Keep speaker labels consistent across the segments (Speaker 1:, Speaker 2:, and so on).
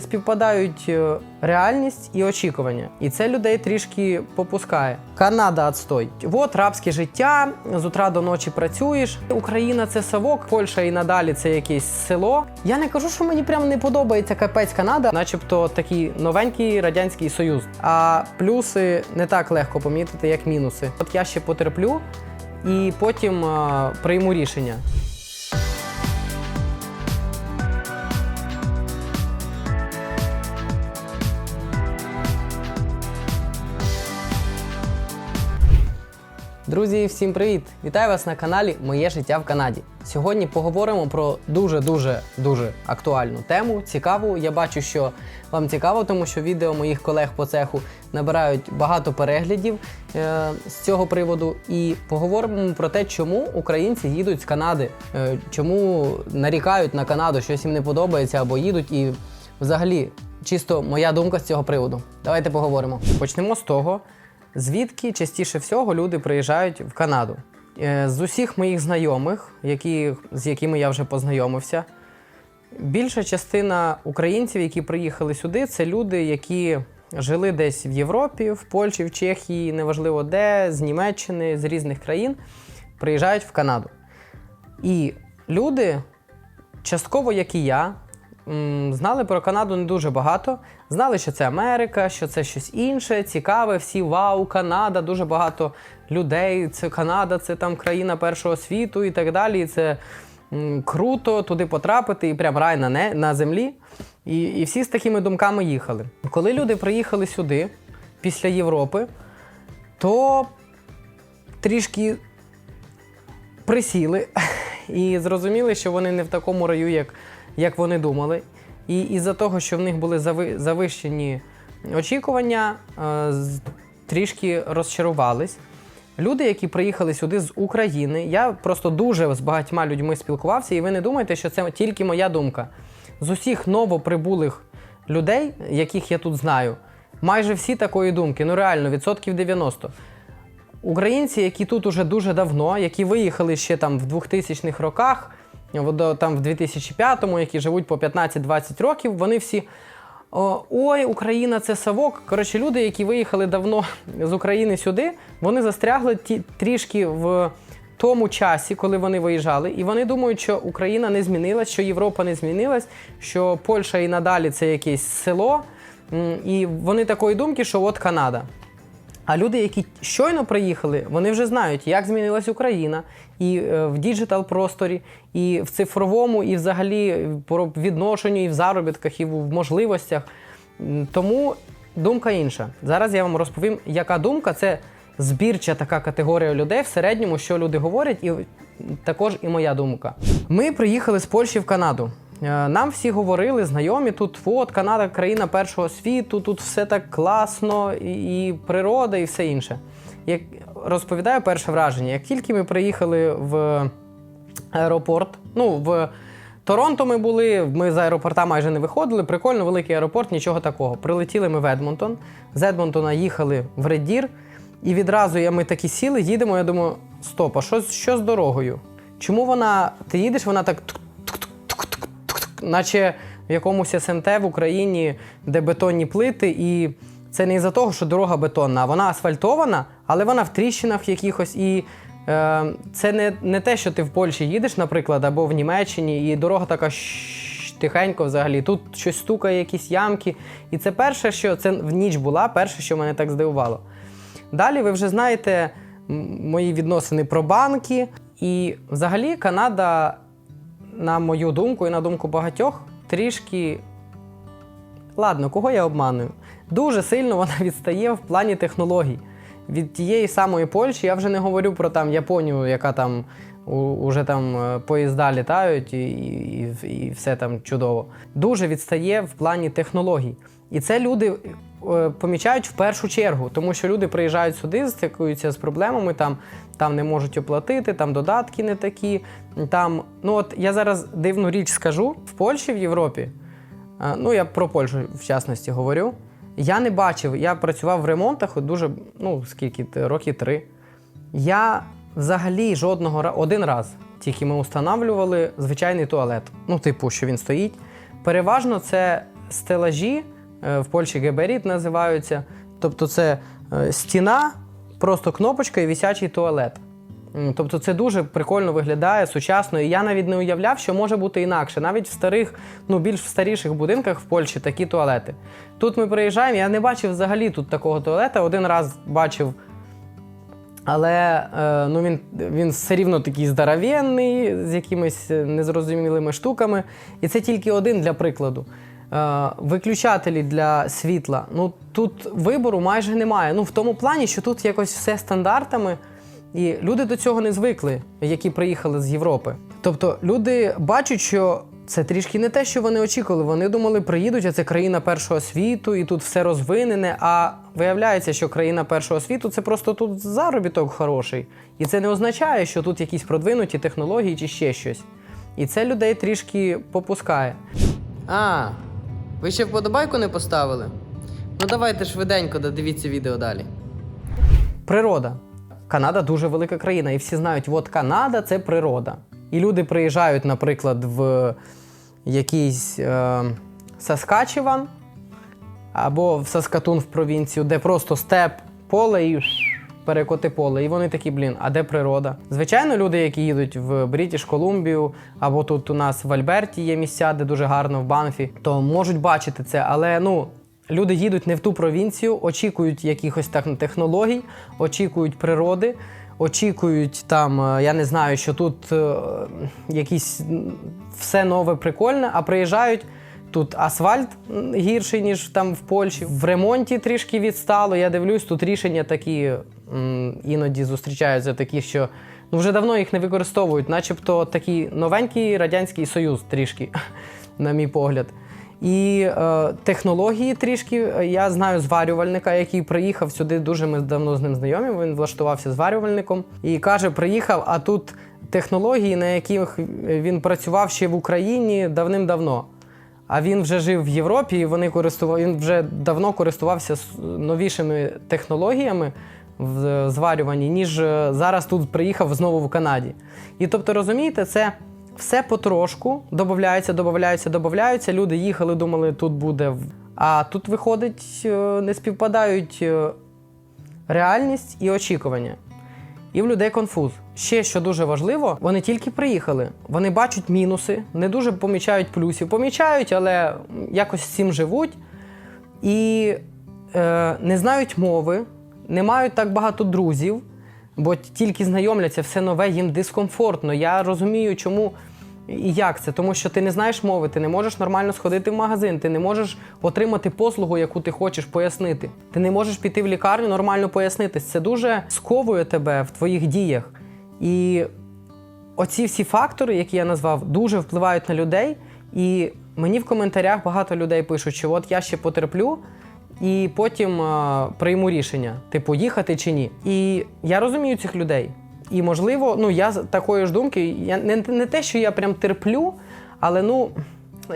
Speaker 1: Співпадають е, реальність і очікування, і це людей трішки попускає. Канада отстой. От рабське життя, з утра до ночі працюєш. Україна це совок, Польща і надалі це якесь село. Я не кажу, що мені прям не подобається капець Канада, начебто такий новенький радянський союз. А плюси не так легко помітити, як мінуси. От я ще потерплю і потім е, прийму рішення. Друзі, всім привіт! Вітаю вас на каналі Моє життя в Канаді. Сьогодні поговоримо про дуже дуже дуже актуальну тему. Цікаву. Я бачу, що вам цікаво, тому що відео моїх колег по цеху набирають багато переглядів е, з цього приводу. І поговоримо про те, чому українці їдуть з Канади, е, чому нарікають на Канаду, щось їм не подобається або їдуть і взагалі. Чисто моя думка з цього приводу. Давайте поговоримо. Почнемо з того, звідки частіше всього люди приїжджають в Канаду. Е, З усіх моїх знайомих, які, з якими я вже познайомився, більша частина українців, які приїхали сюди, це люди, які жили десь в Європі, в Польщі, в Чехії, неважливо де, з Німеччини, з різних країн, приїжджають в Канаду. І люди, частково, як і я, знали про Канаду не дуже багато. Знали, що це Америка, що це щось інше, цікаве, всі вау, Канада, дуже багато людей. Це Канада, це там країна першого світу і так далі. І це круто туди потрапити, і прям рай на, не, на землі. І, і всі з такими думками їхали. Коли люди приїхали сюди, після Європи, то трішки присіли і зрозуміли, що вони не в такому раю, як, як вони думали. І із-за того, що в них були завищені очікування, е, трішки розчарувались. Люди, які приїхали сюди з України, я просто дуже з багатьма людьми спілкувався, і ви не думайте, що це тільки моя думка. З усіх новоприбулих людей, яких я тут знаю, майже всі такої думки, ну реально, відсотків 90. Українці, які тут уже дуже давно, які виїхали ще там в 2000-х роках, в- до- там в 2005-му, які живуть по 15-20 років, вони всі. Ой, Україна це совок. Коротше, люди, які виїхали давно з України сюди, вони застрягли ті, трішки в тому часі, коли вони виїжджали, і вони думають, що Україна не змінилась, що Європа не змінилась, що Польща і надалі це якесь село. І вони такої думки, що от Канада. А люди, які щойно приїхали, вони вже знають, як змінилась Україна і е, в діджитал просторі, і в цифровому, і взагалі по відношенню, і в заробітках, і в можливостях. Тому думка інша. Зараз я вам розповім, яка думка це збірча така категорія людей в середньому, що люди говорять, і також і моя думка. Ми приїхали з Польщі в Канаду. Е, Нам всі говорили, знайомі тут, от Канада країна першого світу, тут все так класно, і, природа, і все інше. Як розповідаю перше враження, як тільки ми приїхали в аеропорт, ну в Торонто ми були, ми з аеропорта майже не виходили. Прикольно, великий аеропорт, нічого такого. Прилетіли ми в Едмонтон. З Едмонтона їхали в Реддір, і відразу я, ми такі сіли, їдемо. Я думаю, стоп, а що, що з дорогою? Чому вона. Ти їдеш, вона так наче в якомусь СМТ в Україні, де бетонні плити, і це не із-за того, що дорога бетонна, вона асфальтована, але вона в тріщинах якихось. І е, це не, не те, що ти в Польщі їдеш, наприклад, або в Німеччині, і дорога така тихенько взагалі. Тут щось стукає, якісь ямки. І це перше, що це в ніч була, перше, що мене так здивувало. Далі ви вже знаєте мої відносини про банки. І взагалі Канада, на мою думку і на думку багатьох, трішки. Ладно, кого я обманую? Дуже сильно вона відстає в плані технологій. Від тієї самої Польщі я вже не говорю про там Японію, яка там уже там е, поїзда літають і, і, і все там чудово. Дуже відстає в плані технологій. І це люди е, помічають в першу чергу, тому що люди приїжджають сюди, стикаються з проблемами, там, там не можуть оплатити, там додатки не такі. Там, ну от я зараз дивну річ скажу: в Польщі, в Європі, е, ну я про Польщу в частності говорю. Я не бачив, я працював в ремонтах от дуже, ну скільки, роки три. Я взагалі жодного разу, один раз тільки ми встановлювали звичайний туалет. Ну, типу, що він стоїть. Переважно це стелажі, в Польщі геберіт називаються. Тобто це е, стіна, просто кнопочка і висячий туалет. Тобто це дуже прикольно виглядає, сучасно. І я навіть не уявляв, що може бути інакше. Навіть в старих, ну більш в старіших будинках в Польщі такі туалети. Тут ми приїжджаємо, я не бачив взагалі тут такого туалета. Один раз бачив але е, ну, він, він все рівно такий здоровенний, з якимись е, незрозумілими штуками. І це тільки один для прикладу. Е, виключателі для світла. Ну, тут вибору майже немає. Ну, в тому плані, що тут якось все стандартами, і люди до цього не звикли, які приїхали з Європи. Тобто люди бачать, що це трішки не те, що вони очікували. Вони думали, приїдуть, а це країна першого світу, і тут все розвинене. А виявляється, що країна першого світу це просто тут заробіток хороший. І це не означає, що тут якісь продвинуті технології чи ще щось. І це людей трішки попускає. А, ви ще вподобайку не поставили? Ну давайте швиденько додивіться відео далі. Природа. Канада дуже велика країна, і всі знають, от Канада це природа. І люди приїжджають, наприклад, в якийсь е, Саскачеван або в Саскатун в провінцію, де просто степ, поле і перекоти поле. І вони такі, блін, а де природа? Звичайно, люди, які їдуть в Брітіш Колумбію, або тут у нас в Альберті є місця, де дуже гарно в Банфі, то можуть бачити це. Але ну. Люди їдуть не в ту провінцію, очікують якихось так технологій, очікують природи, очікують там, е, я не знаю, що тут е, якісь все нове прикольне, а приїжджають. Тут асфальт гірший, ніж там в Польщі. В ремонті трішки відстало. Я дивлюсь, тут рішення такі іноді зустрічаються, такі, що ну, вже давно їх не використовують, начебто такий новенький Радянський Союз трішки, на мій погляд. І е, технології трішки. Я знаю зварювальника, який приїхав сюди. Дуже ми давно з ним знайомі. Він влаштувався зварювальником і каже: приїхав, а тут технології, на яких він працював ще в Україні давним-давно. А він вже жив в Європі, і вони користував... він вже давно користувався новішими технологіями в зварюванні, ніж е, зараз тут приїхав знову в Канаді. І тобто, розумієте, це все потрошку додається, додається, додається. Люди їхали, думали, тут буде. А тут виходить, е, не співпадають е, реальність і очікування. І в людей конфуз. Ще що дуже важливо, вони тільки приїхали. Вони бачать мінуси, не дуже помічають плюсів. Помічають, але якось цим живуть. І е, не знають мови, не мають так багато друзів, бо тільки знайомляться, все нове, їм дискомфортно. Я розумію, чому і як це. Тому що ти не знаєш мови, ти не можеш нормально сходити в магазин, ти не можеш отримати послугу, яку ти хочеш пояснити. Ти не можеш піти в лікарню, нормально пояснитись. Це дуже сковує тебе в твоїх діях. І оці всі фактори, які я назвав, дуже впливають на людей. І мені в коментарях багато людей пишуть, що от я ще потерплю. І потім е, прийму рішення, типу, їхати чи ні. І я розумію цих людей. І можливо, ну я з такої ж думки, я не, не те, що я прям терплю, але ну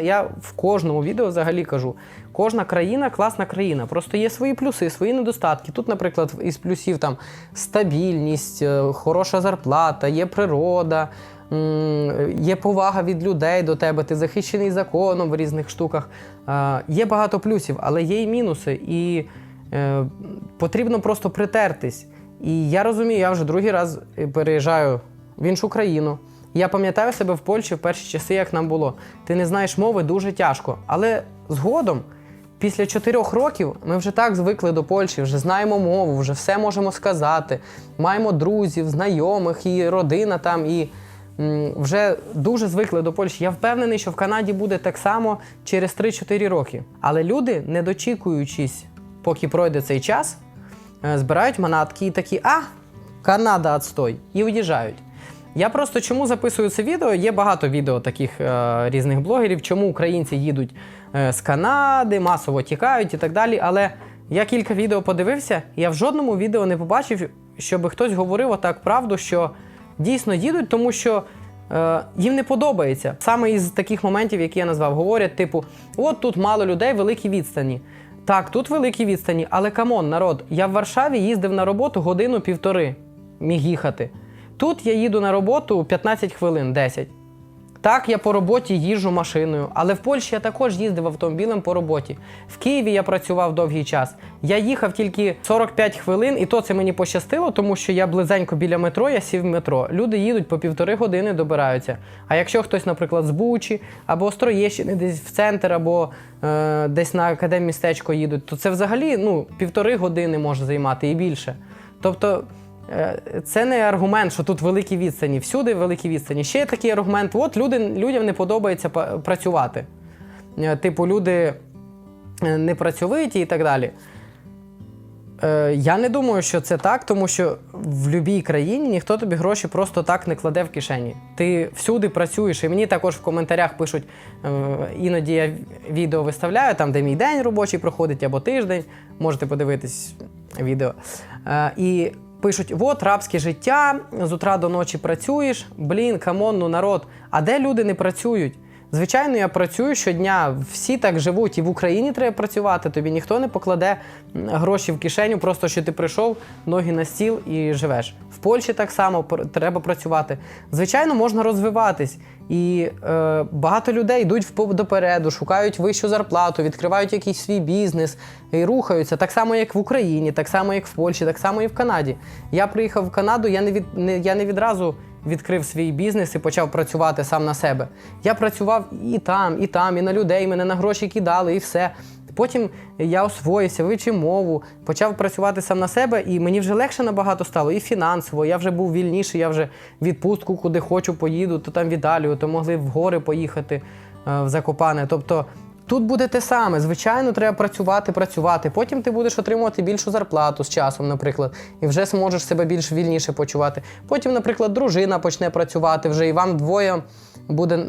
Speaker 1: я в кожному відео взагалі кажу: кожна країна класна країна. Просто є свої плюси, свої недостатки. Тут, наприклад, із плюсів там стабільність, е, хороша зарплата, є природа. Є повага від людей до тебе, ти захищений законом в різних штуках. Є багато плюсів, але є і мінуси. І е, потрібно просто притертись. І я розумію, я вже другий раз е, переїжджаю в іншу країну. Я пам'ятаю себе в Польщі в перші часи, як нам було. Ти не знаєш мови дуже тяжко. Але згодом, після чотирьох років, ми вже так звикли до Польщі, вже знаємо мову, вже все можемо сказати. Маємо друзів, знайомих, і родина там, і вже дуже звикли до Польщі. Я впевнений, що в Канаді буде так само через 3-4 роки. Але люди, не дочікуючись, поки пройде цей час, е, збирають манатки і такі, а, Канада отстой, і уїжджають. Я просто чому записую це відео? Є багато відео таких е, різних блогерів, чому українці їдуть е, з Канади, масово тікають і так далі. Але я кілька відео подивився, я в жодному відео не побачив, щоб хтось говорив отак правду, що дійсно їдуть, тому що е, їм не подобається. Саме із таких моментів, які я назвав, говорять, типу, от тут мало людей, великі відстані. Так, тут великі відстані, але камон, народ, я в Варшаві їздив на роботу годину-півтори, міг їхати. Тут я їду на роботу 15 хвилин, 10. Так, я по роботі їжджу машиною, але в Польщі я також їздив автомобілем по роботі. В Києві я працював довгий час. Я їхав тільки 45 хвилин, і то це мені пощастило, тому що я близенько біля метро, я сів в метро. Люди їдуть по півтори години, добираються. А якщо хтось, наприклад, з Бучі або з Троєщини, десь в центр, або е, десь на академмістечко їдуть, то це взагалі ну, півтори години може займати і більше. Тобто. Е, Це не аргумент, що тут великі відстані. Всюди великі відстані. Ще є такий аргумент: от люди, людям не подобається працювати. Е, Типу, люди е, непрацьовиті і так далі. Я не думаю, що це так, тому що в будь-якій країні ніхто тобі гроші просто так не кладе в кишені. Ти всюди працюєш, і мені також в коментарях пишуть, іноді я відео виставляю, там, де мій день робочий проходить або тиждень. Можете подивитись відео. І пишуть: от рабське життя, з утра до ночі працюєш. Блін, камон, ну народ. А де люди не працюють? Звичайно, я працюю щодня. Всі так живуть, і в Україні треба працювати. Тобі ніхто не покладе гроші в кишеню, просто що ти прийшов, ноги на стіл і живеш. В Польщі так само треба працювати. Звичайно, можна розвиватись. І е, багато людей йдуть в допереду, шукають вищу зарплату, відкривають якийсь свій бізнес і рухаються. Так само, як в Україні, так само, як в Польщі, так само і в Канаді. Я приїхав в Канаду, я не від не, я не відразу відкрив свій бізнес і почав працювати сам на себе. Я працював і там, і там, і на людей, мене на гроші кидали, і все. Потім я освоївся, вивчив мову, почав працювати сам на себе, і мені вже легше набагато стало, і фінансово. Я вже був вільніший, я вже відпустку, куди хочу, поїду, то там в Італію, то могли в гори поїхати е, в Закопане. Тобто тут буде те саме. Звичайно, треба працювати, працювати. Потім ти будеш отримувати більшу зарплату з часом, наприклад, і вже зможеш себе більш вільніше почувати. Потім, наприклад, дружина почне працювати вже, і вам двоє буде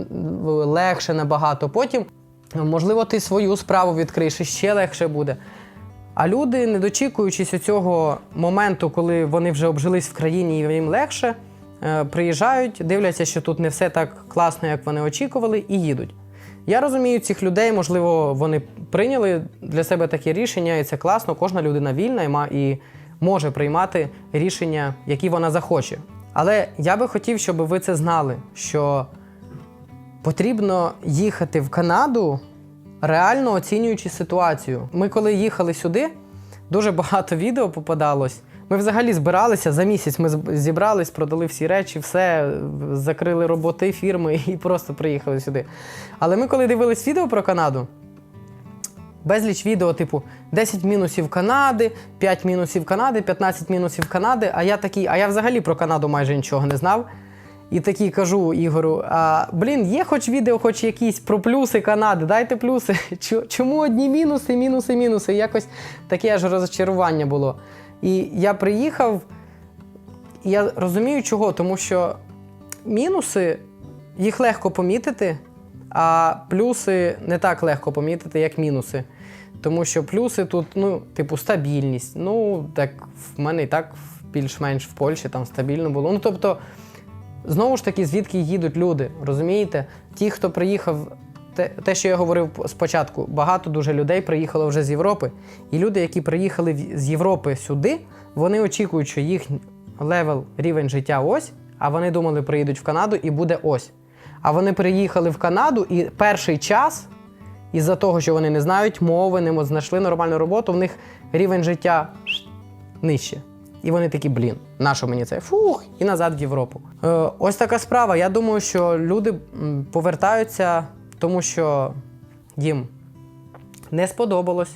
Speaker 1: легше набагато. Потім, можливо, ти свою справу відкриєш і ще легше буде. А люди, не дочікуючись цього моменту, коли вони вже обжились в країні і їм легше, е, приїжджають, дивляться, що тут не все так класно, як вони очікували, і їдуть. Я розумію цих людей, можливо, вони прийняли для себе таке рішення, і це класно. Кожна людина вільна і може приймати рішення, які вона захоче. Але я би хотів, щоб ви це знали, що потрібно їхати в Канаду, реально оцінюючи ситуацію. Ми коли їхали сюди, дуже багато відео попадалось. Ми взагалі збиралися за місяць. Ми зібрались, продали всі речі, все, закрили роботи фірми і просто приїхали сюди. Але ми, коли дивились відео про Канаду, безліч відео, типу 10 мінусів Канади, 5 мінусів Канади, 15 мінусів Канади. А я такий, а я взагалі про Канаду майже нічого не знав. І такий кажу Ігору: а, блін, є хоч відео, хоч якісь про плюси Канади, дайте плюси. Чому одні мінуси, мінуси, мінуси? Якось таке аж розчарування було. І я приїхав, і я розумію, чого, тому що мінуси їх легко помітити, а плюси не так легко помітити, як мінуси. Тому що плюси тут, ну, типу, стабільність. Ну, так в мене і так більш-менш в Польщі там стабільно було. Ну, тобто, знову ж таки, звідки їдуть люди, розумієте? Ті, хто приїхав, те, те, що я говорив спочатку, багато дуже людей приїхало вже з Європи. І люди, які приїхали з Європи сюди, вони очікують, що їх левел, рівень життя ось, а вони думали, приїдуть в Канаду і буде ось. А вони приїхали в Канаду, і перший час, із-за того, що вони не знають мови, не знайшли нормальну роботу, в них рівень життя нижче. І вони такі, блін, на що мені це? Фух, і назад в Європу. Е, ось така справа. Я думаю, що люди повертаються, тому що їм не сподобалось.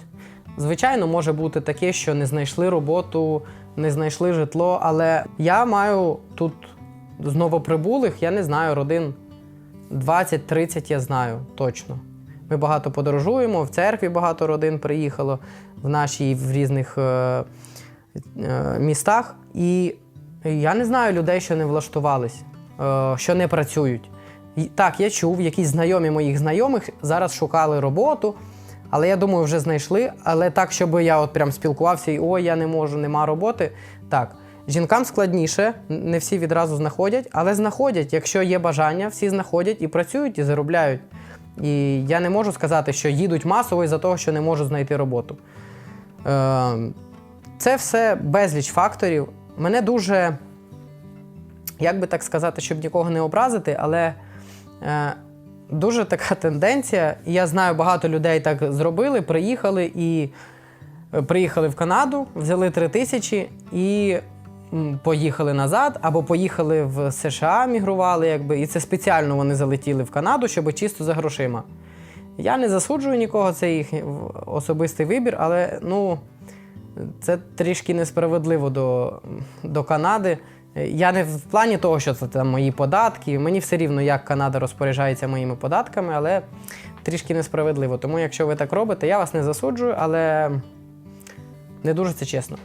Speaker 1: Звичайно, може бути таке, що не знайшли роботу, не знайшли житло, але я маю тут з новоприбулих, я не знаю, родин 20-30 я знаю точно. Ми багато подорожуємо, в церкві багато родин приїхало в нашій в різних е, містах. І я не знаю людей, що не влаштувались, е, що не працюють. Так, я чув, якісь знайомі моїх знайомих зараз шукали роботу, але я думаю, вже знайшли. Але так, щоб я от прям спілкувався і ой, я не можу, нема роботи. Так, жінкам складніше, не всі відразу знаходять, але знаходять, якщо є бажання, всі знаходять і працюють, і заробляють. І я не можу сказати, що їдуть масово із-за того, що не можуть знайти роботу. Е, це все безліч факторів. Мене дуже, як би так сказати, щоб нікого не образити, але Е, дуже така тенденція. Я знаю, багато людей так зробили, приїхали і е, приїхали в Канаду, взяли 3 тисячі і поїхали назад, або поїхали в США, мігрували, якби, і це спеціально вони залетіли в Канаду, щоб чисто за грошима. Я не засуджую нікого, це їхній особистий вибір, але ну, це трішки несправедливо до, до Канади. Я не в плані того, що це там мої податки. Мені все рівно, як Канада розпоряджається моїми податками, але трішки несправедливо. Тому, якщо ви так робите, я вас не засуджую, але не дуже це чесно.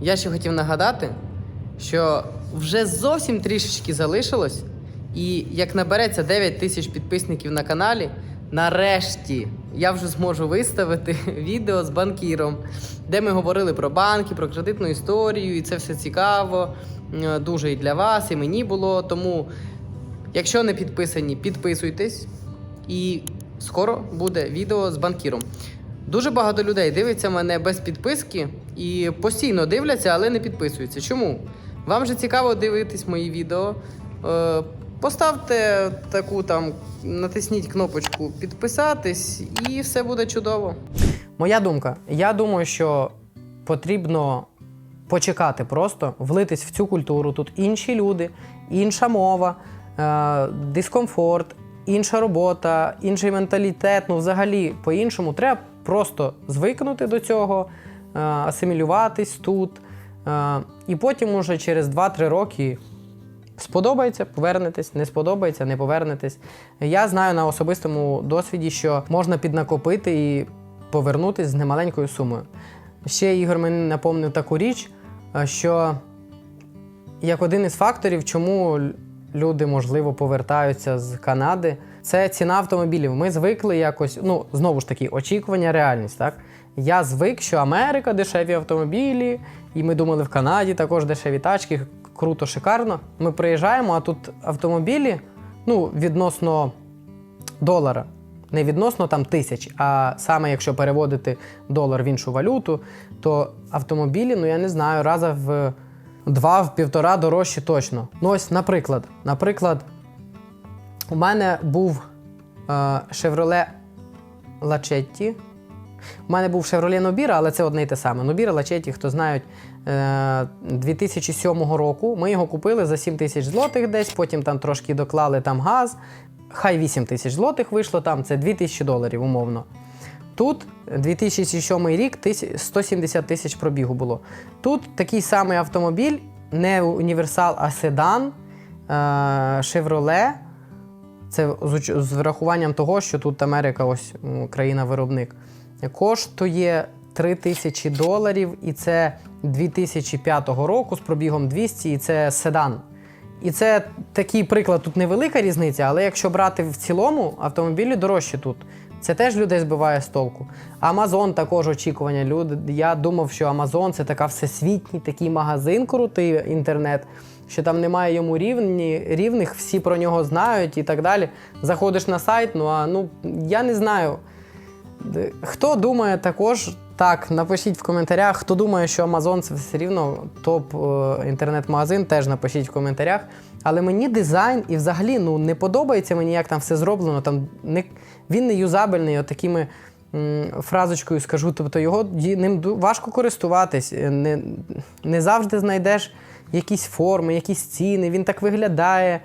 Speaker 1: Я ще хотів нагадати, що вже зовсім трішечки залишилось, і як набереться 9 тисяч підписників на каналі, нарешті я вже зможу виставити відео з банкіром, де ми говорили про банки, про кредитну історію, і це все цікаво. е, Дуже і для вас, і мені було. Тому, якщо не підписані, підписуйтесь. І скоро буде відео з банкіром. Дуже багато людей дивиться мене без підписки і постійно дивляться, але не підписуються. Чому? Вам же цікаво дивитись мої відео. Поставте таку там, натисніть кнопочку підписатись, і все буде чудово. Моя думка. Я думаю, що потрібно почекати просто, влитись в цю культуру. Тут інші люди, інша мова, е, дискомфорт, інша робота, інший менталітет. Ну, взагалі, по-іншому треба просто звикнути до цього, е, асимілюватись тут. Е, і потім, уже через 2-3 роки. Сподобається, повернетесь, не сподобається, не повернетесь. Я знаю на особистому досвіді, що можна піднакопити і повернутись з немаленькою сумою. Ще Ігор мені напомнив таку річ, е, що як один із факторів, чому люди, можливо, повертаються з Канади, це ціна автомобілів. Ми звикли якось, ну, знову ж таки, очікування, реальність, так? Я звик, що Америка дешеві автомобілі, і ми думали, в Канаді також дешеві тачки, круто, шикарно. Ми приїжджаємо, а тут автомобілі, ну, відносно долара. Не відносно там тисяч, а саме якщо переводити долар в іншу валюту, то автомобілі, ну я не знаю, раза в два, в півтора дорожчі точно. Ну ось, наприклад, наприклад, у мене був е, Chevrolet Lachetti. У мене був Chevrolet Nobira, але це одне й те саме. Nobira, Lachetti, хто знають, 2007 року. Ми його купили за 7 тисяч злотих десь, потім там трошки доклали там газ. Хай 8 тисяч злотих вийшло там, це 2 тисячі доларів, умовно. Тут 2007 рік 170 тисяч пробігу було. Тут такий самий автомобіль, не універсал, а седан е, Chevrolet. Це з, з врахуванням того, що тут Америка, ось країна-виробник, коштує 3 тисячі доларів, і це 2005 року з пробігом 200, і це седан. І це такий приклад, тут невелика різниця, але якщо брати в цілому, автомобілі дорожчі тут. Це теж людей збиває з толку. Амазон також очікування. Люди, я думав, що Амазон це така всесвітній такий магазин, крутий інтернет, що там немає йому рівні, рівних, всі про нього знають і так далі. Заходиш на сайт, ну а ну я не знаю. Хто думає також, так, напишіть в коментарях. Хто думає, що Amazon це все рівно топ е, інтернет-магазин, теж напишіть в коментарях. Але мені дизайн і взагалі ну, не подобається мені, як там все зроблено. Там не, він не юзабельний, от такими м, фразочкою скажу. Тобто його ним важко користуватись. е, Не, не завжди знайдеш якісь форми, якісь ціни. Він так виглядає.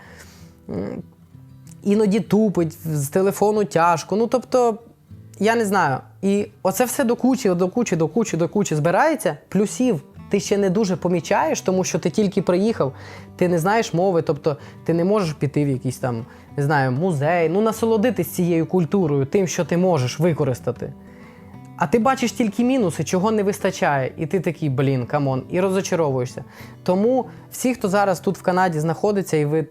Speaker 1: Іноді тупить, з телефону тяжко. Ну тобто, я не знаю. І оце все до кучі, до кучі, до кучі, до кучі збирається. Плюсів ти ще не дуже помічаєш, тому що ти тільки приїхав, ти не знаєш мови, тобто ти не можеш піти в якийсь там, не знаю, музей, ну насолодитись цією культурою, тим, що ти можеш використати. А ти бачиш тільки мінуси, чого не вистачає, і ти такий, блін, камон, і розочаровуєшся. Тому всі, хто зараз тут в Канаді знаходиться, і ви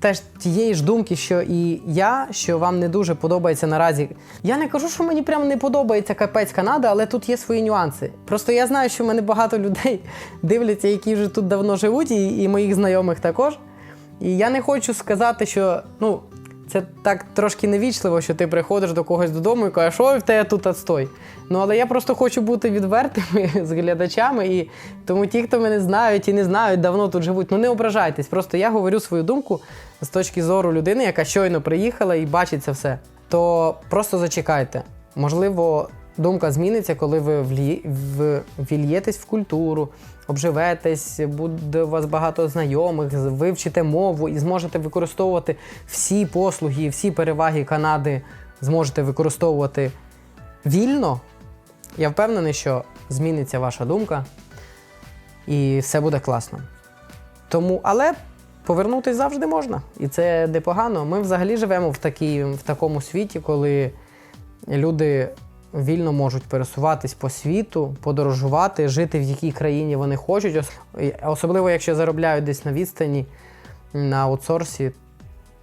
Speaker 1: теж тієї ж думки, що і я, що вам не дуже подобається наразі. Я не кажу, що мені прям не подобається капець Канада, але тут є свої нюанси. Просто я знаю, що в мене багато людей дивляться, які вже тут давно живуть, і, і моїх знайомих також. І я не хочу сказати, що ну, Це так трошки невічливо, що ти приходиш до когось додому і кажеш, ой, в тебе тут отстой. Ну, але я просто хочу бути відвертими з глядачами, і тому ті, хто мене знають і не знають, давно тут живуть, ну не ображайтесь. Просто я говорю свою думку з точки зору людини, яка щойно приїхала і бачить це все. То просто зачекайте. Можливо, думка зміниться, коли ви вільєтесь в культуру, обживетесь, буде у вас багато знайомих, вивчите мову і зможете використовувати всі послуги, всі переваги Канади зможете використовувати вільно. Я впевнений, що зміниться ваша думка і все буде класно. Тому, але повернутися завжди можна. І це непогано. Ми взагалі живемо в, такій, в такому світі, коли люди вільно можуть пересуватись по світу, подорожувати, жити в якій країні вони хочуть. Особливо, якщо заробляють десь на відстані на аутсорсі.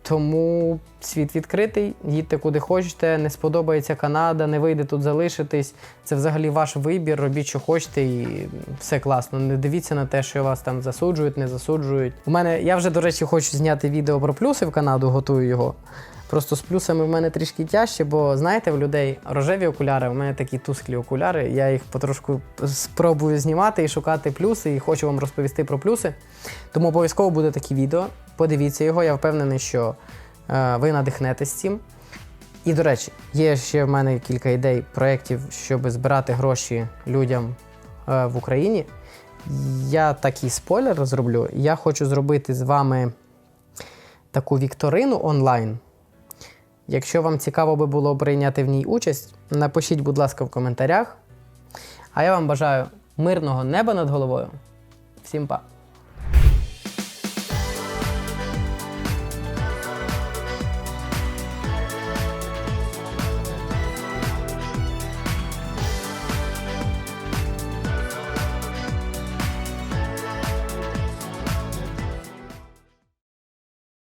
Speaker 1: Тому світ відкритий, їдьте куди хочете, не сподобається Канада, не вийде тут залишитись. Це взагалі ваш вибір, робіть, що хочете, і все класно. Не дивіться на те, що вас там засуджують, не засуджують. У мене я вже, до речі, хочу зняти відео про плюси в Канаду, готую його. Просто з плюсами в мене трішки тяжче, бо знаєте, в людей рожеві окуляри, у мене такі тусклі окуляри. Я їх потрошку спробую знімати і шукати плюси, і хочу вам розповісти про плюси. Тому обов'язково буде таке відео. Подивіться його, я впевнений, що е, ви надихнетесь цим. І, до речі, є ще в мене кілька ідей проєктів, щоб збирати гроші людям е, в Україні. Я такий спойлер зроблю. Я хочу зробити з вами таку вікторину онлайн. Якщо вам цікаво би було прийняти в ній участь, напишіть, будь ласка, в коментарях. А я вам бажаю мирного неба над головою. Всім па!